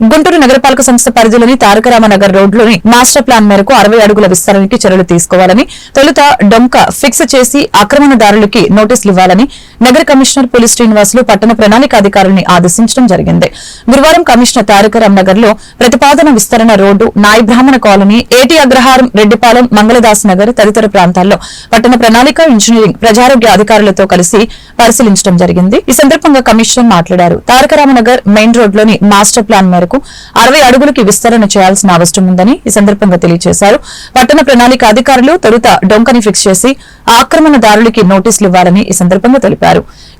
గుంటూరు నగరపాలక సంస్థ పరిధిలోని తారకరామనగర్ రోడ్లోని మాస్టర్ ప్లాన్ మేరకు అరవై అడుగుల విస్తరణకి చర్యలు తీసుకోవాలని తొలుత డొంక ఫిక్స్ చేసి ఆక్రమణదారులకి నోటీసులు ఇవ్వాలని నగర కమిషనర్ పులి శ్రీనివాసులు పట్టణ ప్రణాళిక అధికారులను ఆదేశించడం జరిగింది. గురువారం కమిషనర్ తారకరామ్ నగర్లో ప్రతిపాదన విస్తరణ రోడ్డు నాయ బ్రాహ్మణ కాలనీ ఏటి అగ్రహారం రెడ్డిపాలెం మంగళదాస్ నగర్ తదితర ప్రాంతాల్లో పట్టణ ప్రణాళిక ఇంజనీరింగ్ ప్రజారోగ్య అధికారులతో కలిసి పరిశీలించడం జరిగింది. ఈ సందర్భంగా కమిషనర్ మాట్లాడారు. తారకరామనగర్ మెయిన్ రోడ్లోని మాస్టర్ ప్లాన్ మేరకు అరవై అడుగులకి విస్తరణ చేయాల్సిన అవసరం ఉందని ఈ సందర్భంగా తెలియజేశారు. పట్టణ ప్రణాళిక అధికారులు తొలుత డొంకని ఫిక్స్ చేసి ఆక్రమణదారులకి నోటీసులు ఇవ్వాలని ఈ సందర్భంగా తెలిపారు.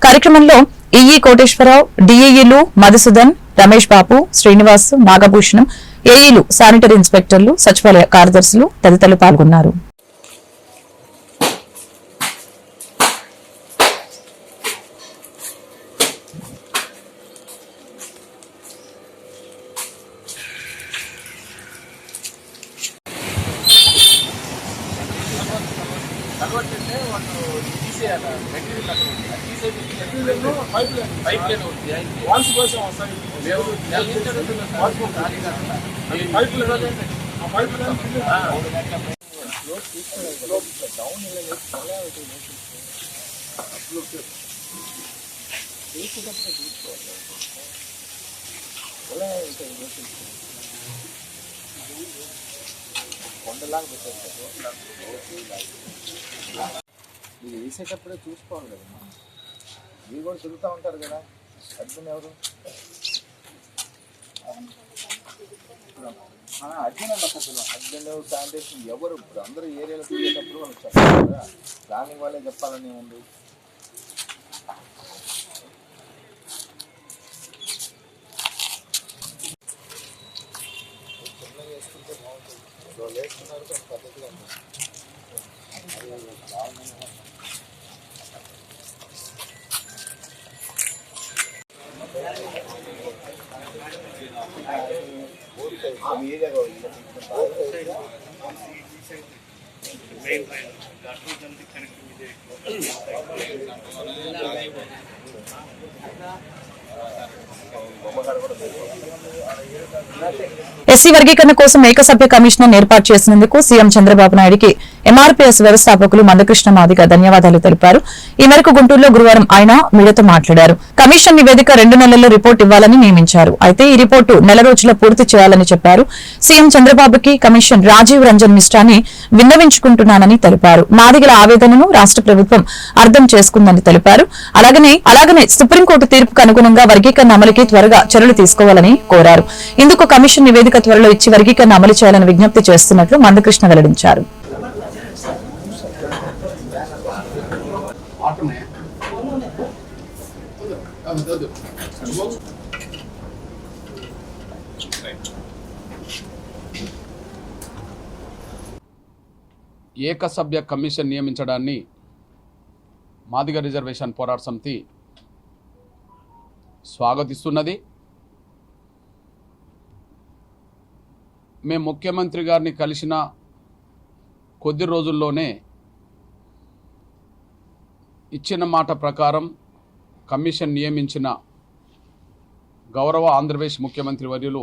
కార్యక్రమంలో ఈఈ కోటేశ్వరరావు డిఈఈలు మధుసూదన్ రమేష్ బాబు శ్రీనివాస్ నాగభూషణం ఏఈలు శానిటరీ ఇన్స్పెక్టర్లు సచివాలయ కార్యదర్శులు తదితరులు పాల్గొన్నారు. వాల్స్ కోసం వస్తాయి. పైప్ ఆ పైప్ ఇది వేసేటప్పుడే చూసుకోవాలి కదా మీరు కూడా తిరుగుతూ ఉంటారు కదా. అర్జున్ ఎవరు? అర్జున్ అన్న అసలు. అర్జున్ శానిటేషన్ ఎవరు? ఇప్పుడు అందరూ ఏరియాలో తిరిగేటప్పుడు వాళ్ళు చెప్పారు కదా. ప్లానింగ్ వాళ్ళే చెప్పాలని ఉంది వేసుకుంటే బాగుంటుంది. కొంచెం పద్ధతిగా ఉంది. ఎస్సీ వర్గీకరణ కోసం ఏకసభ్య కమిషనర్ ఏర్పాటు చేసినందుకు సీఎం చంద్రబాబు నాయుడికి ఎంఆర్పీఎస్ వ్యవస్థాపకులు మందకృష్ణ మాదిగ ధన్యవాదాలు తెలిపారు. ఈ మేరకు గుంటూరులో గురువారం ఆయన మీడియాతో మాట్లాడారు. కమిషన్ నివేదిక రెండు నెలల్లో రిపోర్ట్ ఇవ్వాలని నియమించారు. అయితే ఈ రిపోర్టు నెల రోజుల్లో పూర్తి చేయాలని చెప్పారు. సీఎం చంద్రబాబుకి కమిషన్ రాజీవ్ రంజన్ మిశ్రాని విన్నవించుకుంటున్నానని తెలిపారు. మాదిగల ఆవేదనను రాష్ట్ర ప్రభుత్వం అర్థం చేసుకుందని తెలిపారు. అలాగనే అలాగనే సుప్రీంకోర్టు తీర్పుకు అనుగుణంగా వర్గీకరణ అమలుకి త్వరగా చర్యలు తీసుకోవాలని కోరారు. ఇందుకు కమిషన్ నివేదిక త్వరలో ఇచ్చి వర్గీకరణ అమలు చేయాలని విజ్ఞప్తి చేస్తున్నట్లు మందకృష్ణ వెల్లడించారు. ఏకసభ్య కమిషన్ నియమించడాన్ని మాదిగ రిజర్వేషన్ పోరాట సమితి స్వాగతిస్తున్నది. మేము ముఖ్యమంత్రి గారిని కలిసిన కొద్ది రోజుల్లోనే ఇచ్చిన మాట ప్రకారం కమిషన్ నియమించిన గౌరవ ఆంధ్రప్రదేశ్ ముఖ్యమంత్రి వర్యులు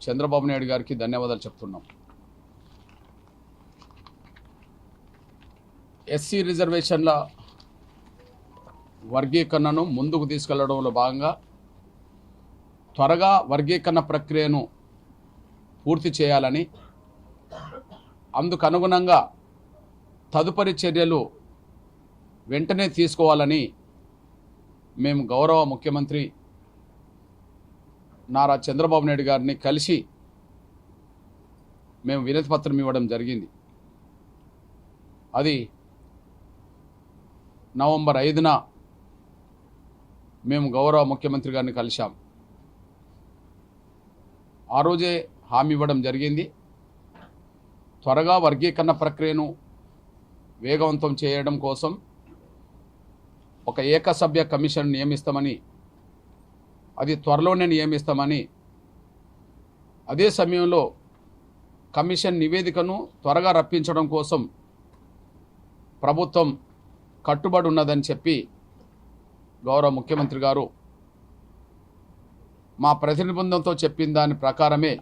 చంద్రబాబు నాయుడు గారికి ధన్యవాదాలు చెప్తున్నాం. ఎస్సీ రిజర్వేషన్ల వర్గీకరణను ముందుకు తీసుకెళ్ళడంలో భాగంగా త్వరగా వర్గీకరణ ప్రక్రియను పూర్తి చేయాలని అందుకు అనుగుణంగా తదుపరి చర్యలు వెంటనే తీసుకోవాలని మేము గౌరవ ముఖ్యమంత్రి నారా చంద్రబాబు నాయుడు గారిని కలిసి మేము వినతి పత్రం ఇవ్వడం జరిగింది. అది నవంబర్ ఐదున మేము గౌరవ ముఖ్యమంత్రి గారిని కలిశాం. ఆ రోజే హామీ ఇవ్వడం జరిగింది. త్వరగా వర్గీకరణ ప్రక్రియను వేగవంతం చేయడం కోసం ఒక ఏకసభ్య కమిషన్ నియమిస్తామని అది త్వరలోనే నియమిస్తామని అదే సమయంలో కమిషన్ నివేదికను త్వరగా రప్పించడం కోసం ప్రభుత్వం కట్టుబడి ఉన్నదని చెప్పి గౌరవ ముఖ్యమంత్రి గారు మా ప్రతినిధి బృందంతో చెప్పిన దాని ప్రకారమే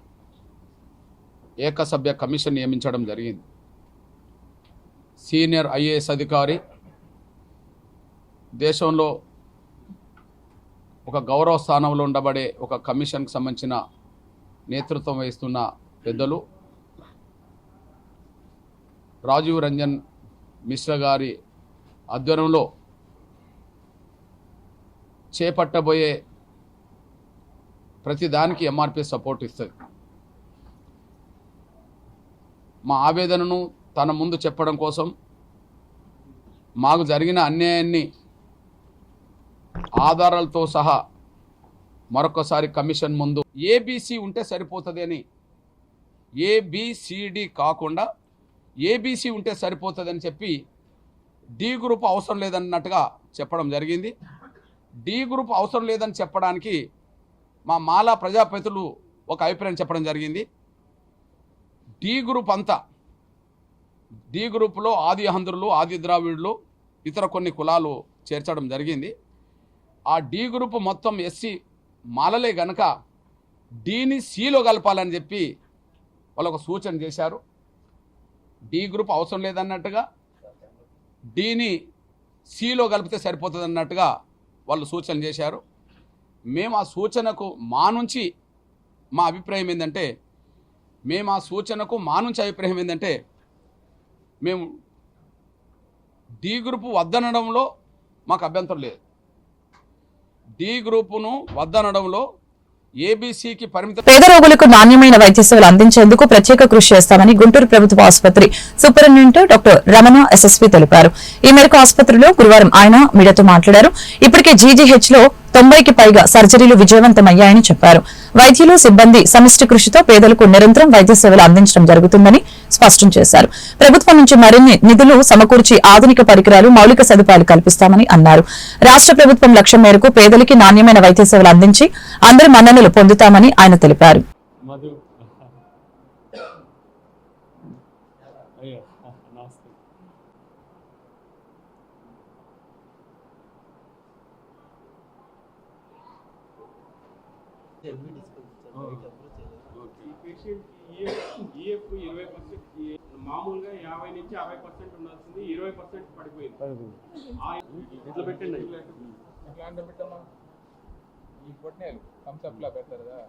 ఏకసభ్య కమిషన్ నియమించడం జరిగింది. సీనియర్ ఐఏఎస్ అధికారి దేశంలో ఒక గౌరవ స్థానంలో ఉండబడే ఒక కమిషన్కి సంబంధించిన నేతృత్వం వహిస్తున్న పెద్దలు రాజీవ్ రంజన్ మిశ్రా గారి ఆధ్వర్యంలో చేపట్టబోయే ప్రతి దానికి ఎంఆర్పి సపోర్ట్ ఇస్తుంది. మా ఆవేదనను తన ముందు చెప్పడం కోసం మాకు జరిగిన అన్యాయాన్ని ఆధారాలతో సహా మరొకసారి కమిషన్ ముందు ఏబీసీ ఉంటే సరిపోతుంది అని. ఏబిసిడి కాకుండా ఏబీసీ ఉంటే సరిపోతుందని చెప్పి డి గ్రూప్ అవసరం లేదన్నట్టుగా చెప్పడం జరిగింది. డి గ్రూప్ అవసరం లేదని చెప్పడానికి మా మాలా ప్రజాపతిలు ఒక అభిప్రాయం చెప్పడం జరిగింది. డి గ్రూప్ అంతా డి గ్రూప్లో ఆది ఆంధ్రులు ఆది ద్రావిడులు ఇతర కొన్ని కులాలు చేర్చడం జరిగింది. ఆ డి గ్రూప్ మొత్తం ఎస్సీ మాలలే గనక డీని సిలో కలపాలని చెప్పి వాళ్ళు ఒక సూచన చేశారు. డి గ్రూప్ అవసరం లేదన్నట్టుగా డీని సిలో కలిపితే సరిపోతుంది అన్నట్టుగా వాళ్ళు సూచన చేశారు. మేము ఆ సూచనకు మా నుంచి మా అభిప్రాయం ఏంటంటే మేము ఆ సూచనకు మా నుంచి అభిప్రాయం ఏంటంటే మేము డి గ్రూప్ వద్దనడంలో మాకు అభ్యంతరం లేదు. డి గ్రూపును వద్దనడంలో ఏబీసీకి పరిమిత పేద రోగులకు నాణ్యమైన వైద్య సేవలు అందించేందుకు ప్రత్యేక కృషి చేస్తామని గుంటూరు ప్రభుత్వ ఆసుపత్రి సూపరింటెండెంట్ డాక్టర్ రమణ ఎస్ఎస్పీ తెలిపారు. ఈ మేరకు ఆసుపత్రిలో గురువారం ఆయన మీడియాతో మాట్లాడారు. ఇప్పటికే జీజీహెచ్లో తొంభైకి పైగా సర్జరీలు విజయవంతమయ్యాయని చెప్పారు. వైద్యులు సిబ్బంది సమిష్టి కృషితో పేదలకు నిరంతరం వైద్య సేవలు అందించడం జరుగుతుందని స్పష్టం చేశారు. ప్రభుత్వం నుంచి మరిన్ని నిధులు సమకూర్చి ఆధునిక పరికరాలు మౌలిక సదుపాయాలు కల్పిస్తామని అన్నారు. రాష్ట్ర ప్రభుత్వం లక్ష్యం మేరకు పేదలకి నాణ్యమైన వైద్య సేవలు అందించి అందరి మన్ననలు పొందుతామని ఆయన తెలిపారు మధు అయ్యో నమస్తే ఈ పేషెంట్కి ఈఎఫ్ ఈఎఫ్ ఇరవై పర్సెంట్ మామూలుగా యాభై నుంచి యాభై పర్సెంట్ ఉండాల్సింది ఇరవై పర్సెంట్ పడిపోయింది. ఇట్లా పెట్టండి. ప్లాన్ పెట్టమ్మా. ఈ థమ్స్అప్లా పెడతారు కదా.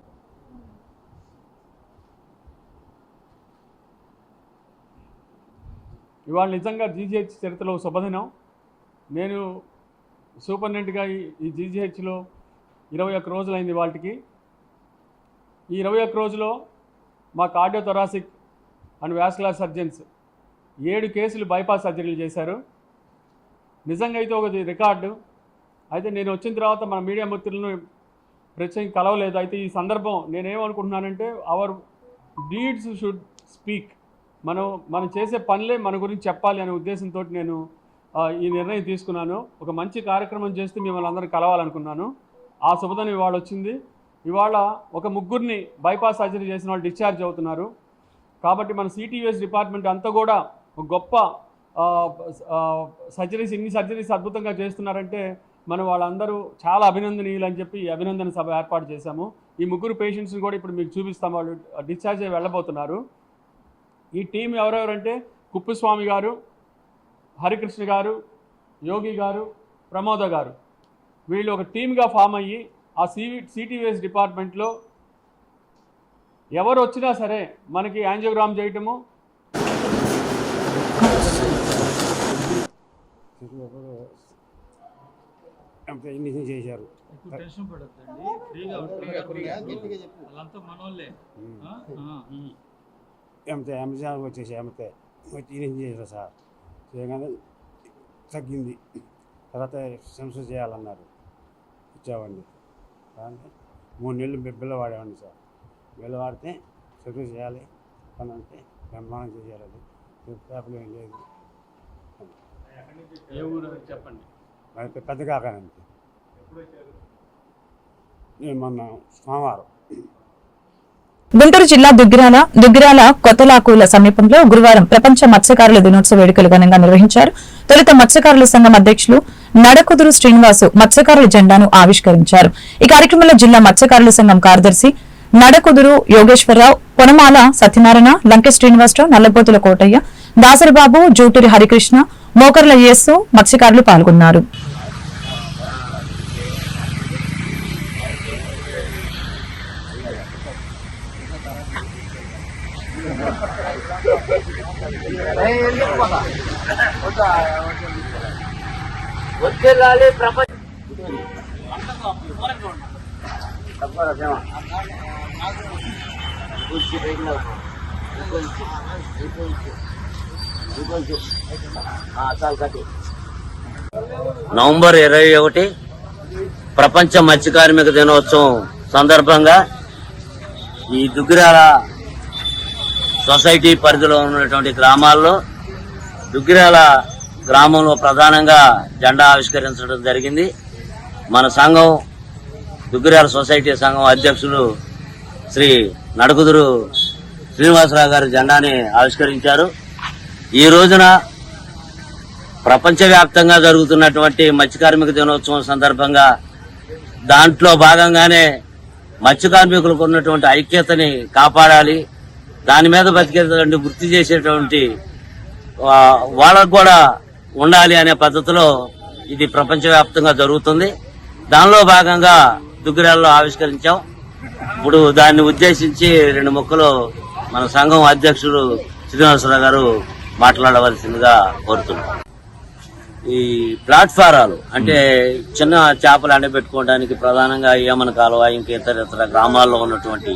ఇవాళ నిజంగా జీజీహెచ్ చరిత్రలో శుభదినం. నేను సూపరింటెండెంట్గా ఈ- ఈ జీజీహెచ్లో ఇరవై ఒక్క రోజులైంది వాళ్ళకి ఈ ఇరవై ఒక్క రోజులో మా cardio thoracic and vascular surgeons. ఏడు కేసులు బైపాస్ సర్జరీలు చేశారు. నిజంగా అయితే ఒక రికార్డు. అయితే నేను వచ్చిన తర్వాత మన మీడియా మిత్రులను ప్రత్యేకంగా కలవలేదు. అయితే ఈ సందర్భం నేనేమనుకుంటున్నానంటే అవర్ డీడ్స్ షుడ్ స్పీక్ మనం మనం చేసే పనులే మన గురించి చెప్పాలి అనే ఉద్దేశంతో నేను ఈ నిర్ణయం తీసుకున్నాను. ఒక మంచి కార్యక్రమం చేస్తే మిమ్మల్ని అందరూ కలవాలనుకున్నాను. ఆ శుభదనం ఇవాళ వచ్చింది. ఇవాళ ఒక ముగ్గురిని బైపాస్ సర్జరీ చేసిన వాళ్ళు డిశ్చార్జ్ అవుతున్నారు. కాబట్టి మన సిటీఎస్ డిపార్ట్మెంట్ అంతా కూడా ఒక గొప్ప సర్జరీస్ ఇన్ని సర్జరీస్ అద్భుతంగా చేస్తున్నారంటే మనం వాళ్ళందరూ చాలా అభినందనీయులు అని చెప్పి అభినందన సభ ఏర్పాటు చేశాము. ఈ ముగ్గురు పేషెంట్స్ని కూడా ఇప్పుడు మీకు చూపిస్తాం. వాళ్ళు డిశ్చార్జ్ అయ్యి వెళ్ళబోతున్నారు. ఈ టీం ఎవరెవరంటే కుప్పుస్వామి గారు హరికృష్ణ గారు యోగి గారు ప్రమోద గారు. వీళ్ళు ఒక టీమ్గా ఫామ్ అయ్యి ఆ సివి సిటీవీఎస్ డిపార్ట్మెంట్లో ఎవరు వచ్చినా సరే మనకి యాంజియోగ్రామ్ చేయటము. ఇంజక్షన్ చేశారు. ఎంతే అమెజాన్ వచ్చేసి ఎంతే వచ్చి చేశారు సార్. చేయగానే తగ్గింది. తర్వాత సెన్సర్ చేయాలన్నారు. ఇచ్చామండి. మూడు నెలలు బి- బిల్ల వాడేవాడిని సార్. బిల్ల వాడితే సెన్సర్ చేయాలి అని అంటే బ్రహ్మాండం చేయాలి పేపర్లో ఏం లేదు. ఏ ఊరు చెప్పండి. మరి పెద్ద కాకానంతే నేను మొన్న సోమవారం గుంటూరు జిల్లా దుగ్గిరాల దుగ్గిరాల కొత్తలాకూల సమీపంలో గురువారం ప్రపంచ మత్స్యకారుల దినోత్సవ వేడుకలు ఘనంగా నిర్వహించారు. తొలుత మత్స్యకారుల సంఘం అధ్యక్షులు నడకుదురు శ్రీనివాసు మత్స్యకారుల జెండాను ఆవిష్కరించారు. ఈ కార్యక్రమంలో జిల్లా మత్స్యకారుల సంఘం కార్యదర్శి నడకుదురు యోగేశ్వరరావు పొనమాల సత్యనారాయణ లంకె శ్రీనివాసరావు నల్లబోతుల కోటయ్య దాసరిబాబు జూటూరి హరికృష్ణ మోకర్ల యేసు మత్స్యకారులు పాల్గొన్నారు. నవంబర్ ఇరవై ఒకటి ప్రపంచ మత్స్య కార్మిక దినోత్సవం సందర్భంగా ఈ దుగ్గిరాల సొసైటీ పరిధిలో ఉన్నటువంటి గ్రామాల్లో దుగ్గిరాల గ్రామంలో ప్రధానంగా జెండా ఆవిష్కరించడం జరిగింది. మన సంఘం దుగ్గిరాల సొసైటీ సంఘం అధ్యక్షులు శ్రీ నడుకుదురు శ్రీనివాసరావు గారి జెండాని ఆవిష్కరించారు. ఈ రోజున ప్రపంచవ్యాప్తంగా జరుగుతున్నటువంటి మత్స్య కార్మిక దినోత్సవం సందర్భంగా దాంట్లో భాగంగానే మత్స్య కార్మికులకు ఉన్నటువంటి ఐక్యతని కాపాడాలి దాని మీద బతికేటువంటి వృత్తి చేసేటువంటి వాళ్ళకు కూడా ఉండాలి అనే పద్ధతిలో ఇది ప్రపంచవ్యాప్తంగా జరుగుతుంది. దానిలో భాగంగా దుగ్గిరాల్లో ఆవిష్కరించాం. ఇప్పుడు దాన్ని ఉద్దేశించి రెండు ముక్కలు మన సంఘం అధ్యక్షుడు శ్రీనివాసరావు గారు మాట్లాడవలసిందిగా కోరుతున్నాం. ఈ ప్లాట్ఫారాలు అంటే చిన్న చేపలు ఎండబెట్టుకోవడానికి ప్రధానంగా ఏమన కాలువ ఇంకా ఇతర ఇతర గ్రామాల్లో ఉన్నటువంటి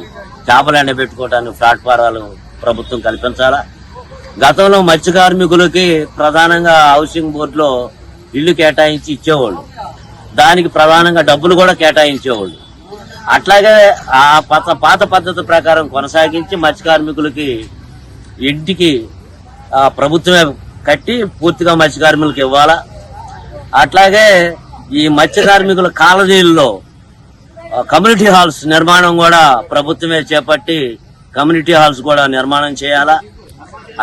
చేపలు ఎండబెట్టుకోవడానికి ప్లాట్ఫారాలు ప్రభుత్వం కల్పించాలా? గతంలో మత్స్య కార్మికులకి ప్రధానంగా హౌసింగ్ బోర్డులో ఇల్లు కేటాయించి ఇచ్చేవాళ్ళు. దానికి ప్రధానంగా డబ్బులు కూడా కేటాయించేవాళ్ళు. అట్లాగే ఆ పాత పాత పద్ధతి ప్రకారం కొనసాగించి మత్స్య కార్మికులకి ఇంటికి ప్రభుత్వమే కట్టి పూర్తిగా మత్స్య కార్మికులకు ఇవ్వాలా. అట్లాగే ఈ మత్స్య కార్మికుల కాలనీల్లో కమ్యూనిటీ హాల్స్ నిర్మాణం కూడా ప్రభుత్వమే చేపట్టి కమ్యూనిటీ హాల్స్ కూడా నిర్మాణం చేయాలా.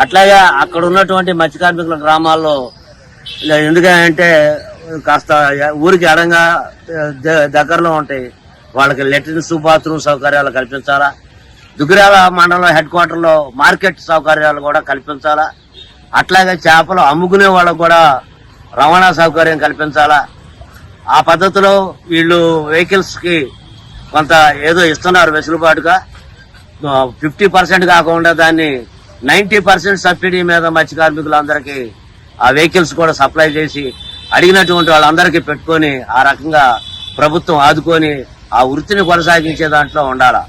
అట్లాగే అక్కడ ఉన్నటువంటి మత్స్య కార్మికుల గ్రామాల్లో ఎందుకంటే కాస్త ఊరికి అడంగా దగ్గరలో ఉంటాయి. వాళ్ళకి లెట్రిన్స్ బాత్రూమ్ సౌకర్యాలు కల్పించాలా. దుగ్గిరాల మండలం హెడ్ క్వార్టర్లో మార్కెట్ సౌకర్యాలు కూడా కల్పించాలా. అట్లాగే చేపలు అమ్ముకునే వాళ్ళకు కూడా రవాణా సౌకర్యం కల్పించాలా. ఆ పద్ధతిలో వీళ్ళు వెహికల్స్కి కొంత ఏదో ఇస్తున్నారు వెసులుబాటుగా. ఫిఫ్టీ పర్సెంట్ కాకుండా దాన్ని నైన్టీ పర్సెంట్ సబ్సిడీ మీద మత్స్య కార్మికులందరికీ ఆ వెహికల్స్ కూడా సప్లై చేసి అడిగినటువంటి వాళ్ళందరికీ పెట్టుకొని ఆ రకంగా ప్రభుత్వం ఆదుకొని ఆ వృత్తిని కొనసాగించే దాంట్లో ఉండాలా.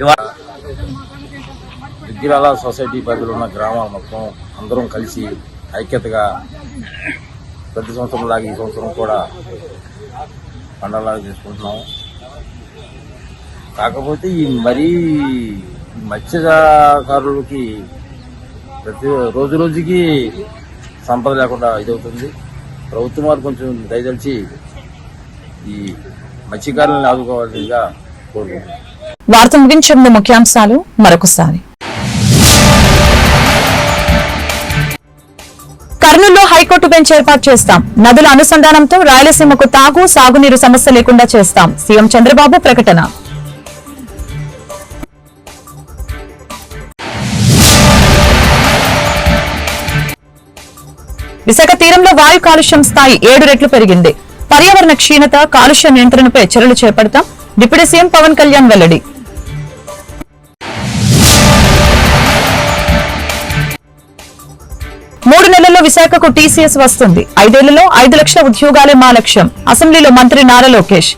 ఇవాళ దుగ్గిరాల సొసైటీ పరిధిలో ఉన్న గ్రామాలు మొత్తం అందరం కలిసి ఐక్యతగా ప్రతి సంవత్సరం లాగా ఈ సంవత్సరం కూడా పండగలాగా చేసుకుంటున్నాము కాకపోతే ఈ మరీ మత్స్యకారులకి ప్రతి రోజు రోజుకి సంపద లేకుండా ఇదవుతుంది. ప్రభుత్వం వారు కొంచెం దయదలిచి ఈ మత్స్యకారులను ఆదుకోవాల్సిందిగా కోరుకుంటున్నాను వార్త ముగించే ముందు ముఖ్యాంశాలు మరొకసారి. కర్నూలులో హైకోర్టు బెంచ్ ఏర్పాటు చేస్తాం. నదుల అనుసంధానంతో రాయలసీమకు తాగు సాగునీరు సమస్య లేకుండా చేస్తాం. సీఎం చంద్రబాబు ప్రకటన. విశాఖ తీరంలో వాయు కాలుష్యం స్థాయి ఏడు రెట్లు పెరిగింది. పర్యావరణ క్షీణత కాలుష్య నియంత్రణపై చర్యలు చేపడతాం. డిప్యూటీ సీఎం పవన్ కళ్యాణ్ వెల్లడి. మూడు నెలల్లో విశాఖకు టీసీఎస్ వస్తుంది. ఐదేళ్ళలో ఐదు లక్షల ఉద్యోగాలే మా లక్ష్యం. అసెంబ్లీలో మంత్రి నారా లోకేష్.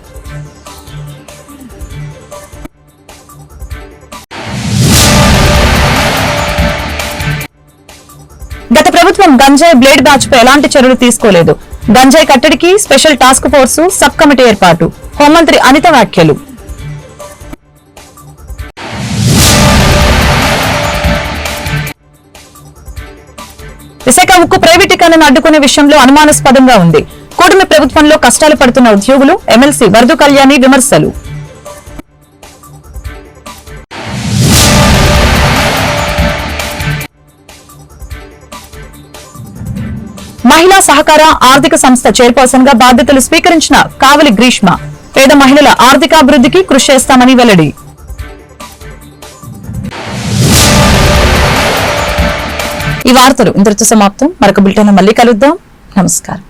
ప్రభుత్వం గంజాయి బ్లేడ్ బ్యాచ్ పై ఎలాంటి చర్యలు తీసుకోలేదు. గంజాయి కట్టడికి special task force sub committee ఏర్పాటు. హోంమంత్రి అనిత వ్యాఖ్యలు. విశాఖ ఉక్కు ప్రైవేటీకరణను అడ్డుకునే విషయంలో అనుమానాస్పదంగా ఉంది. కూటమి ప్రభుత్వంలో కష్టాలు పడుతున్న ఉద్యోగులు ఎమ్మెల్సీ వరదు కళ్యాణి విమర్శలు. మహిళా సహకార ఆర్థిక సంస్థ చైర్పర్సన్గా బాధ్యతలు స్వీకరించిన కావలి గ్రీష్మ. పేద మహిళల ఆర్థికాభివృద్ధికి కృషి చేస్తామని వెల్లడి. ఈ వార్తలు ఇంతటితో సమాప్తం. మరొక బులెటిన్ మళ్ళీ కలుద్దాం. నమస్కారం.